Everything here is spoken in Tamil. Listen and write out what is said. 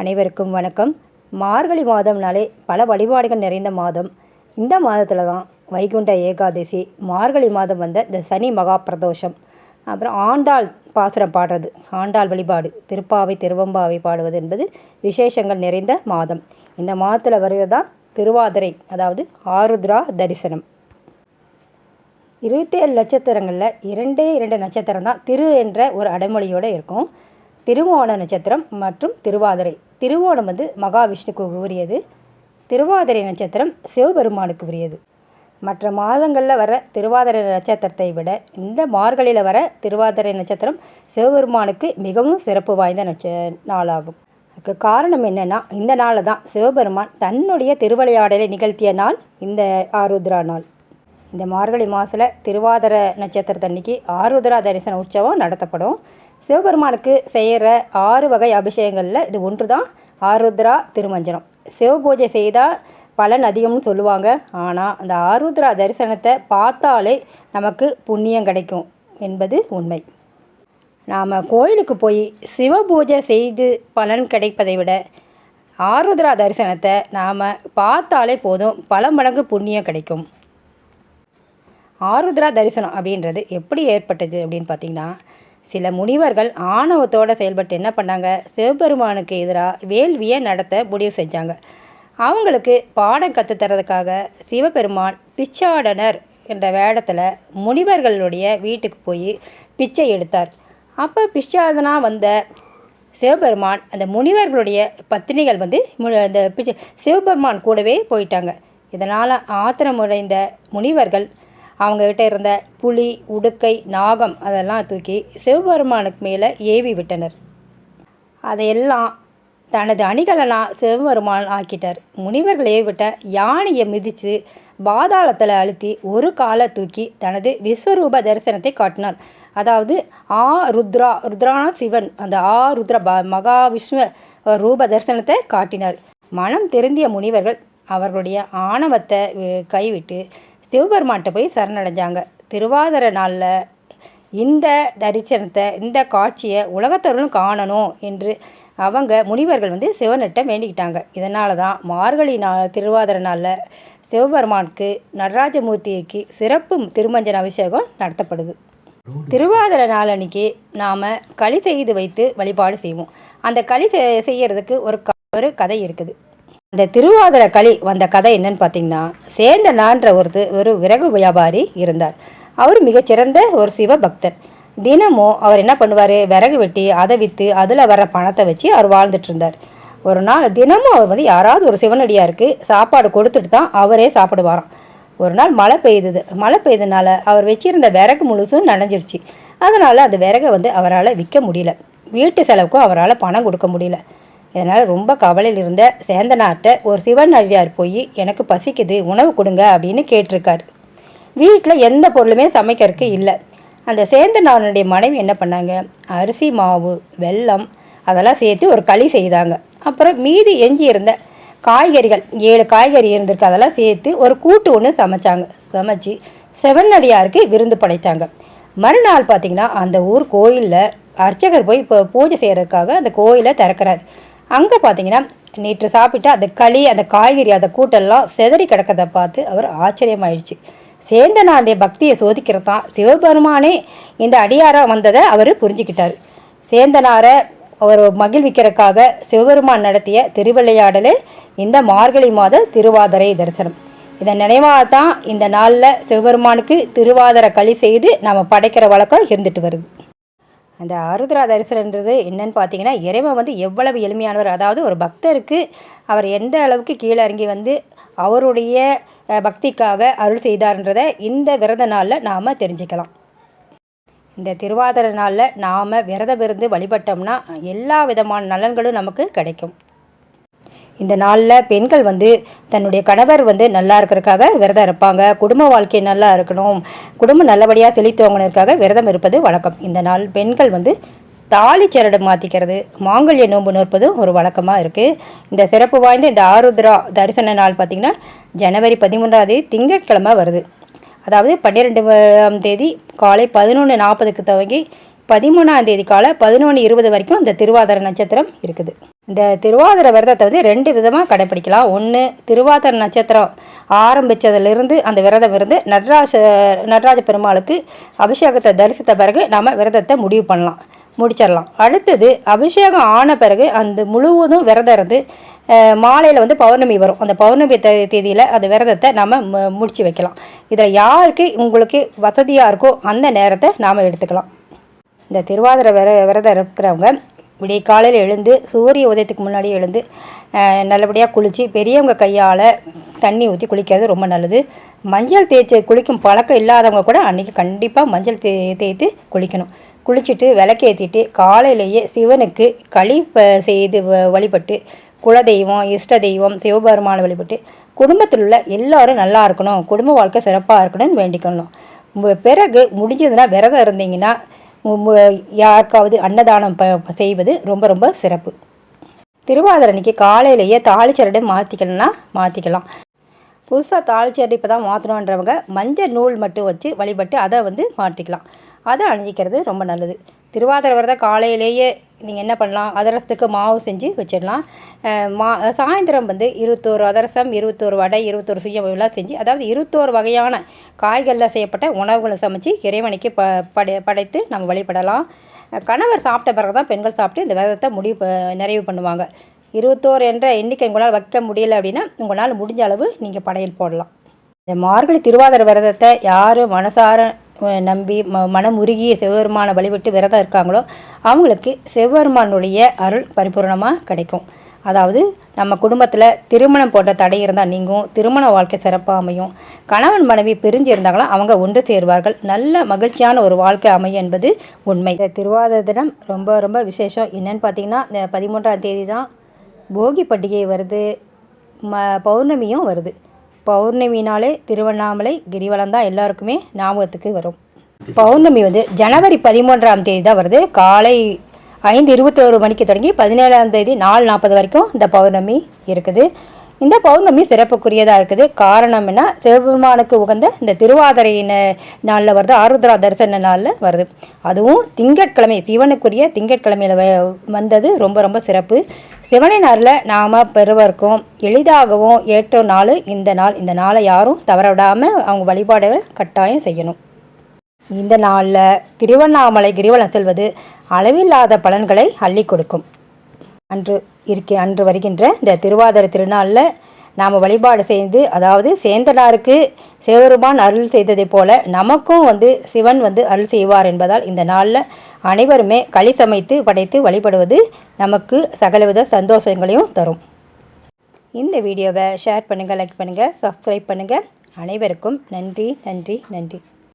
அனைவருக்கும் வணக்கம். மார்கழி மாதம்னாலே பல வழிபாடுகள் நிறைந்த மாதம். இந்த மாதத்தில் தான் வைகுண்ட ஏகாதசி மார்கழி மாதம் வந்த இந்த சனி மகா பிரதோஷம். அப்புறம் ஆண்டாள் பாசுரம் பாடுறது ஆண்டாள் வழிபாடு திருப்பாவை திருவம்பாவை பாடுவது என்பது விசேஷங்கள் நிறைந்த மாதம். இந்த மாதத்தில் வருகிறது தான் திருவாதிரை அதாவது ஆருத்ரா தரிசனம். இருபத்தேழு நட்சத்திரங்களில் இரண்டே இரண்டு நட்சத்திரம் தான் திரு என்ற ஒரு அடைமொழியோடு இருக்கும். திருவோண நட்சத்திரம் மற்றும் திருவாதிரை. திருவோணம் வந்து மகாவிஷ்ணுக்கு உரியது. திருவாதிரை நட்சத்திரம் சிவபெருமானுக்கு உரியது. மற்ற மாதங்களில் வர திருவாதிரை நட்சத்திரத்தை விட இந்த மார்கழியில் வர திருவாதிரை நட்சத்திரம் சிவபெருமானுக்கு மிகவும் சிறப்பு வாய்ந்த நட்ச நாளாகும். அதுக்கு காரணம் என்னென்னா இந்த நாளில் தான் சிவபெருமான் தன்னுடைய திருவிளையாடலை நிகழ்த்திய நாள் இந்த ஆருத்ரா நாள். இந்த மார்கழி மாதத்தில் திருவாதிர நட்சத்திரத்தன்னைக்கு ஆருத்ரா தரிசன உற்சவம் நடத்தப்படும். சிவபெருமானுக்கு செய்கிற ஆறு வகை அபிஷேகங்களில் இது ஒன்று தான் ஆருத்ரா திருமஞ்சனம். சிவபூஜை செய்தால் பலன் அதிகம்னு சொல்லுவாங்க. ஆனால் அந்த ஆருத்ரா தரிசனத்தை பார்த்தாலே நமக்கு புண்ணியம் கிடைக்கும் என்பது உண்மை. நாம் கோயிலுக்கு போய் சிவபூஜை செய்து பலன் கிடைப்பதை விட ஆருத்ரா தரிசனத்தை நாம் பார்த்தாலே போதும். பல மடங்கு புண்ணியம் கிடைக்கும். ஆருத்ரா தரிசனம் அப்படின்றது எப்படி ஏற்பட்டது அப்படின்னு பார்த்தீங்கன்னா சில முனிவர்கள் ஆணவத்தோடு செயல்பட்டு என்ன பண்ணாங்க? சிவபெருமானுக்கு எதிராக வேள்வியை நடத்த முடிவு செஞ்சாங்க. அவங்களுக்கு பாடம் கற்றுத்தரதுக்காக சிவபெருமான் பிச்சாடனர் என்ற வேடத்தில் முனிவர்களுடைய வீட்டுக்கு போய் பிச்சை எடுத்தார். அப்போ பிச்சாதனாக வந்த சிவபெருமான் அந்த முனிவர்களுடைய பத்தினிகள் வந்து மு அந்த பிச்சை சிவபெருமான் கூடவே போயிட்டாங்க. இதனால் ஆத்திரமுடைந்த முனிவர்கள் அவங்கக்கிட்ட இருந்த புலி உடுக்கை நாகம் அதெல்லாம் தூக்கி சிவபெருமானுக்கு மேலே ஏவி விட்டனர். அதையெல்லாம் தனது அணிகலனாக சிவபெருமான் ஆக்கிட்டார். முனிவர்கள் ஏவி விட்ட யானையை மிதித்து பாதாளத்தில் அழுத்தி ஒரு காலை தூக்கி தனது விஸ்வரூப தரிசனத்தை காட்டினார். அதாவது ஆ ருத்ரா ருத்ரானா சிவன் அந்த ஆ ருத்ர ப மகாவிஷ்ணு ரூப தரிசனத்தை காட்டினார். மனம் திருந்திய முனிவர்கள் அவர்களுடைய ஆணவத்தை கைவிட்டு சிவபெருமான்கிட்ட போய் சரணடைஞ்சாங்க. திருவாதிர நாளில் இந்த தரிசனத்தை இந்த காட்சியை உலகத்தவர்களும் காணணும் என்று அவங்க முனிவர்கள் வந்து சிவனிட்ட வேண்டிக்கிட்டாங்க. இதனால தான் மார்கழி நாள் திருவாதிர நாளில் சிவபெருமானுக்கு நடராஜமூர்த்திக்கு சிறப்பு திருமஞ்சன அபிஷேகம் நடத்தப்படுது. திருவாதிர நாள் அன்னைக்கு நாம் களி செய்து வைத்து வழிபாடு செய்வோம். அந்த களி செய்யறதுக்கு ஒரு ஒரு கதை இருக்குது. அந்த திருவாதிர களி வந்த கதை என்னன்னு பார்த்தீங்கன்னா சேந்தனான்ற ஒருத்தர் ஒரு விறகு வியாபாரி இருந்தார். அவர் மிகச்சிறந்த ஒரு சிவ பக்தர் தினமும் அவர் என்ன பண்ணுவார்? விறகு வெட்டி அதை விற்று அதில் வர பணத்தை வச்சு அவர் வாழ்ந்துட்டு இருந்தார். ஒரு நாள் தினமும் அவர் வந்து யாராவது ஒரு சிவனடியாருக்கு சாப்பாடு கொடுத்துட்டு தான் அவரே சாப்பிடுவாராம். ஒரு நாள் மழை பெய்தது. மழை பெய்ததுனால அவர் வச்சிருந்த விறகு முழுசும் நனைஞ்சிருச்சு. அதனால் அந்த விறகை வந்து அவரால் விற்க முடியல. வீட்டு செலவுக்கும் அவரால் பணம் கொடுக்க முடியல. இதனால் ரொம்ப கவலையில் இருந்த சேந்தனார்கிட்ட ஒரு சிவன் அடியார் போய் எனக்கு பசிக்குது உணவு கொடுங்க அப்படின்னு கேட்டிருக்காரு. வீட்டில் எந்த பொருளுமே சமைக்கிறதுக்கு இல்லை. அந்த சேந்தனாரனுடைய மனைவி என்ன பண்ணாங்க? அரிசி மாவு வெல்லம் அதெல்லாம் சேர்த்து ஒரு களி செய்தாங்க. அப்புறம் மீதி எஞ்சி இருந்த காய்கறிகள் ஏழு காய்கறி இருந்திருக்கு அதெல்லாம் சேர்த்து ஒரு கூட்டு ஒன்று சமைச்சாங்க. சமைச்சு செவனடியாருக்கு விருந்து படைத்தாங்க. மறுநாள் பார்த்திங்கன்னா அந்த ஊர் கோயிலில் அர்ச்சகர் போய் இப்போ பூஜை செய்கிறதுக்காக அந்த கோயிலை திறக்கிறார். அங்கே பார்த்தீங்கன்னா நேற்று சாப்பிட்டு அந்த களி அந்த காய்கறி அந்த கூட்டெல்லாம் செதறி கிடக்கிறத பார்த்து அவர் ஆச்சரியமாயிடுச்சு. சேந்தனாண்டிய பக்தியை சோதிக்கிறது? தான் சிவபெருமானே இந்த அடியாராக வந்ததை அவர் புரிஞ்சுக்கிட்டார். சேந்தனாரை அவர் மகிழ்விக்கிறதுக்காக சிவபெருமான் நடத்திய திருவிளையாடலே இந்த மார்கழி மாத திருவாதிரை தரிசனம். இதன் நினைவாக தான் இந்த நாளில் சிவபெருமானுக்கு திருவாதிரை களி செய்து நாம் படைக்கிற வழக்கம் இருந்துட்டு வருது. அந்த ஆருத்ரா தரிசனன்றது என்னன்னு பார்த்தீங்கன்னா இறைவன் வந்து எவ்வளவு எளிமையானவர். அதாவது ஒரு பக்தருக்கு அவர் எந்த அளவுக்கு கீழே இறங்கி வந்து அவருடைய பக்திக்காக அருள் செய்தார்ன்றதை இந்த விரத நாளில் நாம் தெரிஞ்சுக்கலாம். இந்த திருவாதிர நாளில் நாம் விரதம் இருந்து வழிபட்டோம்னா எல்லா விதமான நலன்களும் நமக்கு கிடைக்கும். இந்த நாளில் பெண்கள் வந்து தன்னுடைய கணவர் வந்து நல்லா இருக்கிறதுக்காக விரதம் இருப்பாங்க. குடும்ப வாழ்க்கை நல்லா இருக்கணும். குடும்பம் நல்லபடியாக செழித்தவங்களுக்காக விரதம் இருப்பது வழக்கம். இந்த நாள் பெண்கள் வந்து தாலி சரடு மாற்றிக்கிறது மாங்கல்ய நோன்பு நோற்பதும் ஒரு வழக்கமாக இருக்குது இந்த சிறப்பு வாய்ந்த இந்த ஆருத்ரா தரிசன நாள் பார்த்திங்கன்னா ஜனவரி பதிமூன்றாம் தேதி திங்கட்கிழமை வருது. அதாவது பன்னிரெண்டாம் தேதி காலை பதினொன்று நாற்பதுக்கு துவங்கி பதிமூணாம் தேதி காலை பதினொன்று இருபது வரைக்கும் இந்த திருவாதிரை நட்சத்திரம் இருக்குது. இந்த திருவாதிரை விரதத்தை வந்து ரெண்டு விதமாக கடைப்பிடிக்கலாம். ஒன்று திருவாதிரை நட்சத்திரம் ஆரம்பித்ததுலேருந்து அந்த விரதம் இருந்து நடராஜ நடராஜ பெருமாளுக்கு அபிஷேகத்தை தரிசித்த பிறகு நம்ம விரதத்தை முடிவு பண்ணலாம். முடிச்சிடலாம். அடுத்தது அபிஷேகம் ஆன பிறகு அந்த முழுவதும் விரதம் இருந்து மாலையில் வந்து பௌர்ணமி வரும். அந்த பௌர்ணமி தேதியில் அந்த விரதத்தை நம்ம மு முடிச்சு வைக்கலாம். இதில் யாருக்கு உங்களுக்கு வசதியாக இருக்கோ அந்த நேரத்தை நாம் எடுத்துக்கலாம். இந்த திருவாதிரை விர விரதம் இருக்கிறவங்க விடிய காலையில் எழுந்து சூரிய உதயத்துக்கு முன்னாடி எழுந்து நல்லபடியாக குளித்து பெரியவங்க கையால் தண்ணி ஊற்றி குளிக்கிறது ரொம்ப நல்லது. மஞ்சள் தேய்ச்சி குளிக்கும் பழக்கம் இல்லாதவங்க கூட அன்றைக்கி கண்டிப்பாக மஞ்சள் தே தேய்த்து குளிக்கணும். குளிச்சுட்டு விளக்கேற்றிட்டு காலையிலேயே சிவனுக்கு களி ப- செய்து வ- வழிபட்டு குலதெய்வம் இஷ்ட தெய்வம் சிவபெருமான வழிபட்டு குடும்பத்தில் உள்ள எல்லாரும் நல்லா இருக்கணும் குடும்ப வாழ்க்கை சிறப்பாக இருக்கணும்னு வேண்டிக்கணும். பிறகு முடிஞ்சதுன்னா விரதம் இருந்தீங்கன்னா யாருக்காவது அன்னதானம் ப செய்வது ரொம்ப ரொம்ப சிறப்பு. திருவாதிரை காலையிலேயே தாளிச்சரடை மாற்றிக்கணும்னா மாற்றிக்கலாம் புதுசாக தாளிச்சரடை இப்போ தான் மாற்றணுன்றவங்க மஞ்சள் நூல் மட்டும் வச்சு வழிபட்டு அதை வந்து மாற்றிக்கலாம் அதை அணிஞ்சிக்கிறது ரொம்ப நல்லது. திருவாதிரை விரதம் காலையிலேயே நீங்கள் என்ன பண்ணலாம்? அதிரசத்துக்கு மாவு செஞ்சு வச்சிடலாம். மா சாயந்தரம் வந்து இருபத்தோரு அதிரசம் இருபத்தோரு வடை இருபத்தோரு சுயம் எல்லாம் செஞ்சு அதாவது இருபத்தோரு வகையான காய்களில் செய்யப்பட்ட உணவுகளை சமைச்சு இறைவனுக்கு ப படை படைத்து நம்ம வழிபடலாம். கணவர் சாப்பிட்ட பிறகு தான் பெண்கள் சாப்பிட்டு இந்த விரதத்தை முடிவு நிறைவு பண்ணுவாங்க. இருபத்தோரு என்ற எண்ணிக்கை உங்களால் வைக்க முடியல அப்படின்னா உங்களால் முடிஞ்ச அளவு நீங்கள் படையல் போடலாம். இந்த மார்கழி திருவாதிரை விரதத்தை யார் மனசார நம்பி ம மனம் உருகிய சிவபெருமானை வழிபட்டு விரதம் இருக்காங்களோ அவங்களுக்கு சிவபெருமானுடைய அருள் பரிபூரணமாக கிடைக்கும். அதாவது நம்ம குடும்பத்தில் திருமணம் போன்ற தடை இருந்தால் நீங்கும் திருமண வாழ்க்கை சிறப்பாக அமையும். கணவன் மனைவி பிரிஞ்சு இருந்தாங்களோ அவங்க ஒன்று சேருவார்கள். நல்ல மகிழ்ச்சியான ஒரு வாழ்க்கை அமையும் என்பது உண்மை. இந்த திருவாதிரை தினம் ரொம்ப ரொம்ப விசேஷம். என்னென்னு பார்த்தீங்கன்னா இந்த பதிமூன்றாம் தேதி தான் போகி பண்டிகை வருது. ம பௌர்ணமியும் வருது. பௌர்ணமினாலே திருவண்ணாமலை கிரிவலம் தான் எல்லாருக்குமே ஞாபகத்துக்கு வரும். பௌர்ணமி வந்து ஜனவரி பதிமூன்றாம் தேதி தான் வருது. காலை ஐந்து இருபத்தோரு மணிக்கு தொடங்கி பதினேழாம் தேதி நாலு நாற்பது வரைக்கும் இந்த பௌர்ணமி இருக்குது. இந்த பௌர்ணமி சிறப்புக்குரியதாக இருக்குது. காரணம் என்ன? சிவபெருமானுக்கு உகந்த இந்த திருவாதிரை நாளில் வருது. ஆருத்ரா தரிசன நாளில் வருது. அதுவும் திங்கட்கிழமை சிவனுக்குரிய திங்கட்கிழமையில் வ- வந்தது ரொம்ப ரொம்ப சிறப்பு. சிவனின் அருளை நாம் பெறுவதற்கும் எளிதாகவும் ஏற்ற நாள் இந்த நாள். இந்த நாளை யாரும் தவற விடாமல் அவங்க வழிபாடுகள் கட்டாயம் செய்யணும். இந்த நாளில் திருவண்ணாமலை கிரிவலம் செல்வது அளவில்லாத பலன்களை அள்ளி கொடுக்கும். அன்று இருக்க அன்று வருகின்ற இந்த திருவாதிரை திருநாளில் நாம் வழிபாடு செய்து அதாவது சேந்தனாருக்கு சிவபெருமான் அருள் செய்ததைப் போல நமக்கும் வந்து சிவன் வந்து அருள் செய்வார் என்பதால் இந்த நாளில் அனைவருமே களி சமைத்து படைத்து வழிபடுவது நமக்கு சகலவித சந்தோஷங்களையும் தரும். இந்த வீடியோவை ஷேர் பண்ணுங்கள் லைக் பண்ணுங்கள் சப்ஸ்கிரைப் பண்ணுங்கள் அனைவருக்கும் நன்றி நன்றி நன்றி.